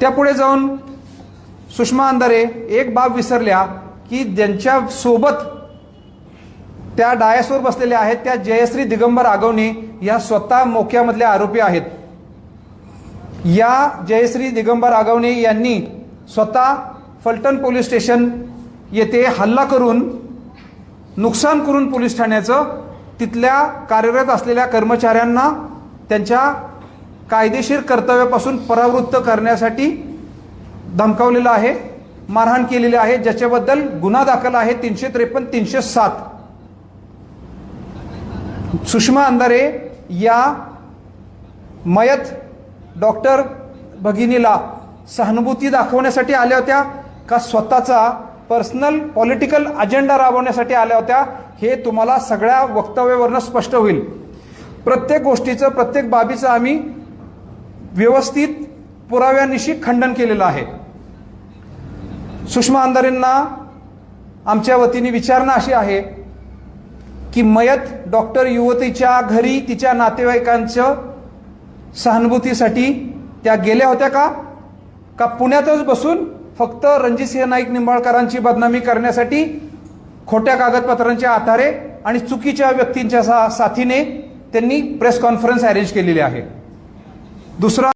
त्यापुढे जाऊन सुषमा अंधारे एक बाब विसरल्या की ज्यांच्या सोबत त्या डायसवर बसलेल्या आहेत त्या जयश्री दिगंबर आगवणे या स्वतः मोक्यामधल्या आरोपी आहेत. या जयश्री दिगंबर आगवणे यांनी स्वतः फलटण पोलीस स्टेशन येथे हल्ला करून नुकसान करून पोलीस ठाण्याचं तिथल्या कार्यरत असलेल्या कर्मचाऱ्यांना त्यांच्या कायदेशीर कर्तव्यापासून परावृत्त करण्यासाठी धमकावलेलं आहे मारहाण केलेली आहे ज्याच्याबद्दल गुन्हा दाखल आहे तीनशे त्रेपन्न तीनशे सात. सुषमा अंधारे या मयत डॉक्टर भगिनीला सहानुभूती दाखवण्यासाठी आल्या होत्या का स्वतःचा पर्सनल पॉलिटिकल अजेंडा राबवण्यासाठी आल्या होत्या हे तुम्हाला सगळ्या वक्तव्यावरनं स्पष्ट होईल. प्रत्येक गोष्टीचं प्रत्येक बाबीचं आम्ही व्यवस्थित पुराव्यानिशी खंडन केलेलं आहे. सुषमा अंधारेंना आमच्या वतीने विचारणा अशी आहे की मयत डॉक्टर युवतीच्या घरी तिच्या नातेवाईकांच्या सहानुभूतीसाठी त्या गेल्या होत्या का? का पुण्यातच बसून फक्त रणजितसिंह नाईक निंबाळकरांची बदनामी करण्यासाठी खोट्या कागदपत्रांच्या आधारे आणि चुकीच्या व्यक्तींच्या सा साथीने त्यांनी प्रेस कॉन्फरन्स अरेंज केलेली आहे? दुसरा